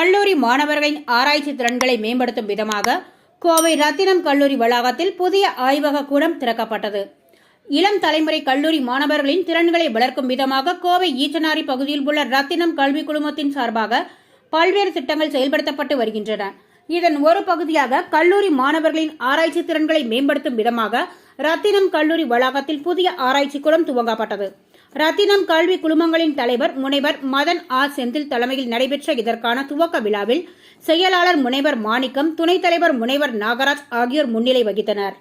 கல்லூரி மாணவர்களின் ஆராய்ச்சி திறன்களை மேம்படுத்தும் விதமாக கோவை ரத்தினம் கல்லூரி வளாகத்தில் புதிய ஆய்வக கூடம் திறக்கப்பட்டது. இளம் தலைமுறை கல்லூரி மாணவர்களின் திறன்களை வளர்க்கும் விதமாக கோவை ஈச்சனாரி பகுதியில் உள்ள ரத்தினம் கல்வி குழுமத்தின் சார்பாக பல்வேறு திட்டங்கள் செயல்படுத்தப்பட்டு வருகின்றன. இதன் ஒரு பகுதியாக கல்லூரி மாணவர்களின் ஆராய்ச்சி திறன்களை மேம்படுத்தும் விதமாக ரத்தினம் கல்லூரி வளாகத்தில் புதிய ஆராய்ச்சி கூடம் துவங்கப்பட்டது. ரத்தினம் கல்வி குழுமங்களின் தலைவர் முனைவர் மதன் ஆர். செந்தில் தலைமையில் நடைபெற்ற இதற்கான துவக்க விழாவில் செயலாளர் முனைவர் மாணிக்கம் துணைத் தலைவர் முனைவர் நாகராஜ் ஆகியோர் முன்னிலை வகித்தனர்.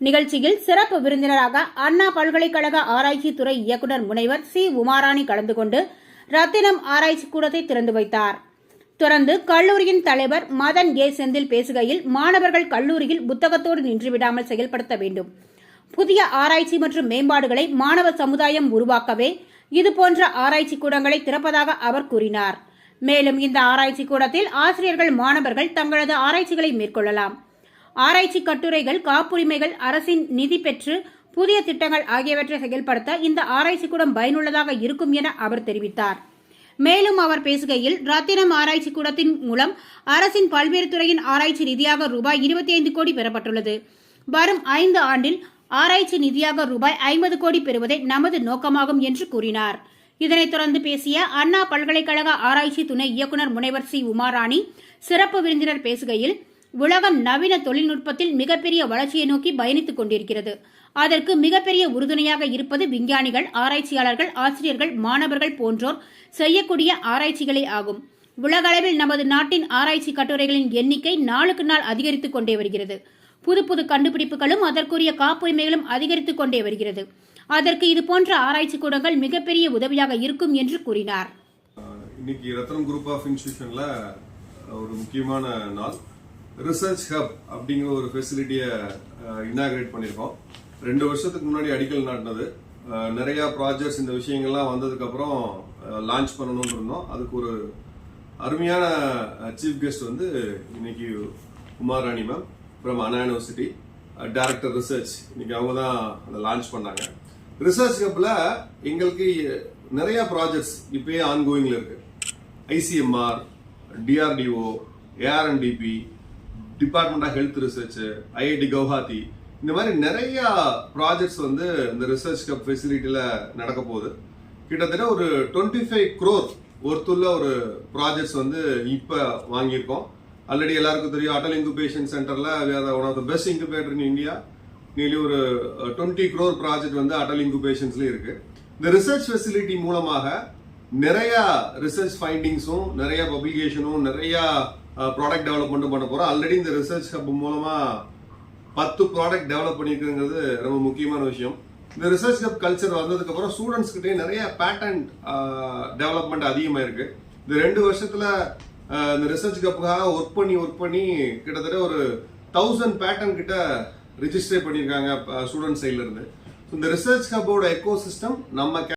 நிகழ்ச்சியில் சிறப்பு விருந்தினராக அண்ணா பல்கலைக்கழக ஆராய்ச்சி துறை இயக்குநர் முனைவர் சி. உமாராணி கலந்து கொண்டு ரத்தினம் ஆராய்ச்சி கூடத்தை திறந்து வைத்தார். தொடர்ந்து கல்லூரியின் தலைவர் மதன் ஏ. செந்தில் பேசுகையில் மாணவர்கள் கல்லூரியில் புத்தகத்தோடு நின்றுவிடாமல் செயல்படுத்த வேண்டும். புதிய ஆராய்ச்சி மற்றும் மேம்பாடுகளை மாணவ சமுதாயம் உருவாக்கவே இதுபோன்ற ஆராய்ச்சி கூடங்களை திறப்பதாக அவர் கூறினார். மேலும் இந்த ஆராய்ச்சி கூடத்தில் ஆசிரியர்கள் மாணவர்கள் தங்களது ஆராய்ச்சிகளை மேற்கொள்ளலாம். ஆராய்ச்சி கட்டுரைகள் காப்புரிமைகள் அரசின் நிதி பெற்று புதிய திட்டங்கள் ஆகியவற்றை செயல்படுத்த இந்த ஆராய்ச்சி கூடம் பயனுள்ளதாக இருக்கும் என அவர் தெரிவித்தார். மேலும் அவர் பேசுகையில் ரத்தினம் ஆராய்ச்சி கூடத்தின் மூலம் அரசின் பல்வேறு துறையின் ஆராய்ச்சி நிதியாக ரூபாய் இருபத்தி ஐந்து கோடி பெறப்பட்டுள்ளது. வரும் ஐந்து ஆண்டில் ஆராய்ச்சி நிதியாக ரூபாய் ஐம்பது கோடி பெறுவதே நமது நோக்கமாகும் என்று கூறினார். இதனைத் தொடர்ந்து பேசிய அண்ணா பல்கலைக்கழக ஆராய்ச்சி துணை இயக்குநர் முனைவர் சி. உமாராணி சிறப்பு விருந்தினர் பேசுகையில் உலகம் நவீன தொழில்நுட்பத்தில் மிகப்பெரிய வளர்ச்சியை நோக்கி பயணித்துக் கொண்டிருக்கிறது. அதற்கு மிகப்பெரிய உறுதுணையாக இருப்பது விஞ்ஞானிகள் ஆராய்ச்சியாளர்கள் ஆசிரியர்கள் மாணவர்கள் போன்றோர் செய்யக்கூடிய ஆராய்ச்சிகளே ஆகும். உலகளவில் நமது நாட்டின் ஆராய்ச்சி கட்டுரைகளின் எண்ணிக்கை நாளுக்கு நாள் அதிகரித்துக் கொண்டே வருகிறது. புது புது கண்டுபிடிப்புகளும் அதற்குரிய காப்புரிமைகளும் அதிகரித்துக் கொண்டே வருகிறது. அதற்கு இது போன்ற ஆராய்ச்சி கூடங்கள் மிகப்பெரிய உதவியாக இருக்கும் என்று கூறினார். இன்னைக்கு ரத்னம் குரூப் ஆஃப் இன்ஸ்டிடியூஷன்ல ஒரு முக்கியமான நாள். ரிசர்ச் ஹப் அப்படிங்கிற ஒரு ஃபெசிலிட்டியை இன்னாகிரேட் பண்ணியிருக்கோம். ரெண்டு வருஷத்துக்கு முன்னாடி அடிக்கல் நாட்டினது. நிறையா நிறைய ப்ராஜெக்ட்ஸ் இந்த விஷயங்கள்லாம் வந்ததுக்கப்புறம் லான்ச் பண்ணணும்னு இருந்தோம். அதுக்கு ஒரு அருமையான சீஃப் கெஸ்ட் வந்து இன்னைக்கு Kumarani ma'am from Anna university director research இன்னைக்கு அவங்க தான் அதை லான்ச் பண்ணாங்க. ரிசர்ச் கப்பில் எங்களுக்கு நிறைய ப்ராஜெக்ட்ஸ் இப்பயே ஆன்கோயிங்கில் இருக்கு. ICMR DRDO ARNDB department of health research IIT Guwahati இந்த மாதிரி நிறைய ப்ராஜெக்ட்ஸ் வந்து இந்த ரிசர்ச் கப் ஃபெசிலிட்டியில் நடக்க போகுது. கிட்டத்தட்ட ஒரு டுவெண்ட்டி ஃபைவ் க்ரோர் ஒருத்துள்ள ஒரு ப்ராஜெக்ட்ஸ் வந்து இப்போ வாங்கியிருக்கோம். ஆல்ரெடி எல்லாருக்கும் தெரியும் அடல் இன்குபேஷன் சென்டரில் one of the best incubator in India nearly ஒரு டுவெண்ட்டி க்ரோர் ப்ராஜெக்ட் வந்து அடல் இன்குபேஷன்ஸ்லேயும் இருக்கு. இந்த ரிசர்ச் ஃபெசிலிட்டி மூலமாக நிறைய ரிசர்ச் ஃபைண்டிங்ஸும் நிறைய பப்ளிகேஷனும் நிறைய uh, ப்ராடக்ட் டெவலப்மெண்ட்டும் பண்ண போறோம். ஆல்ரெடி இந்த ரிசர்ச் ஹப் மூலமா பத்து ப்ராடக்ட் டெவலப் பண்ணியிருக்குங்கிறது ரொம்ப முக்கியமான விஷயம். இந்த ரிசர்ச் ஹப் கல்ச்சர் வந்ததுக்கு அப்புறம் ஸ்டூடெண்ட்ஸ் கிட்டே நிறைய பேட்டன்ட் டெவலப்மெண்ட் அதிகமாக இருக்கு. இந்த ரெண்டு வருஷத்துல இந்த ரிசர்ச் கப்புக்காக ஒர்க் பண்ணி ஒர்க் பண்ணி கிட்டத்தட்ட ஒரு தௌசண்ட் பேட்டர்ன் கிட்ட ரிஜிஸ்டர் பண்ணியிருக்காங்க ஸ்டூடெண்ட் சைட்ல இருந்து. இந்த ரிசர்ச் ஹப்போட எக்கோ சிஸ்டம் நம்ம